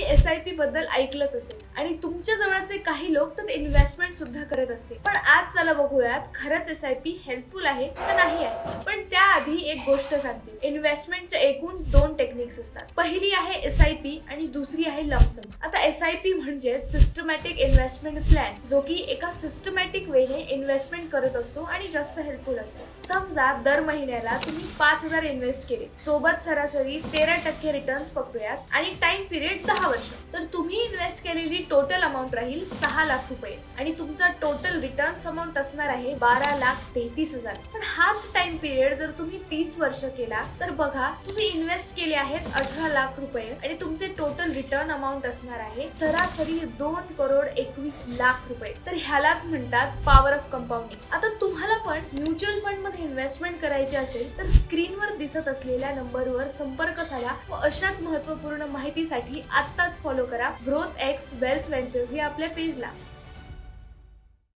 Yes. S I P बद्दल ऐकलंच असेल. आणि तुमच्या जवळचे काही लोक तर इन्व्हेस्टमेंट सुद्धा करत असतील. पण आज चला बघूयात खरंच एस आय पी हेल्पफुल आहे का नाही आहे? पण त्याआधी एक गोष्ट सांगते. इन्व्हेस्टमेंटच्या एकूण दोन टेक्निक्स असतात. पहिली आहे एस आय पी आणि दुसरी आहे लमसम आता एस आय पी म्हणजे सिस्टमॅटिक इन्व्हेस्टमेंट प्लॅन जो की एका सिस्टमॅटिक वेने इन्व्हेस्टमेंट करत असतो आणि जास्त हेल्पफुल असतो. समजा दर महिन्याला तुम्ही पाच हजार इन्व्हेस्ट केले. सोबत सरासरी तेरा टक्के रिटर्न्स पकडूयात आणि टाइम पिरियड दहा वर्ष. तर तुम्ही इन्व्हेस्ट केलेली टोटल अमाऊंट राहील सहा लाख रुपये. आणि तुमचा टोटल रिटर्न्स अमाऊंट असणार आहे बारा लाख तेहतीस हजार. पण हाच टाइम पिरियड जर तुम्ही तीस वर्ष केला तर बघा तुम्ही इन्व्हेस्ट केले आहेत अठरा लाख रुपये. आणि तुमचे टोटल रिटर्न अमाऊंट असणार आहे सरासरी दोन करोड एकवीस लाख रुपये. तर ह्यालाच म्हणतात पॉवर ऑफ कंपाऊंडिंग आता तुम्हाला पण म्युच्युअल फंडमध्ये इन्व्हेस्टमेंट करायची असेल तर स्क्रीनवर दिसत असलेल्या नंबरवर संपर्क साधा व अशाच महत्त्वपूर्ण माहितीसाठी आत्ताच फॉलो करा. ग्रोथ एक्स वेल्थ वेंचर्स या आपल्या पेजला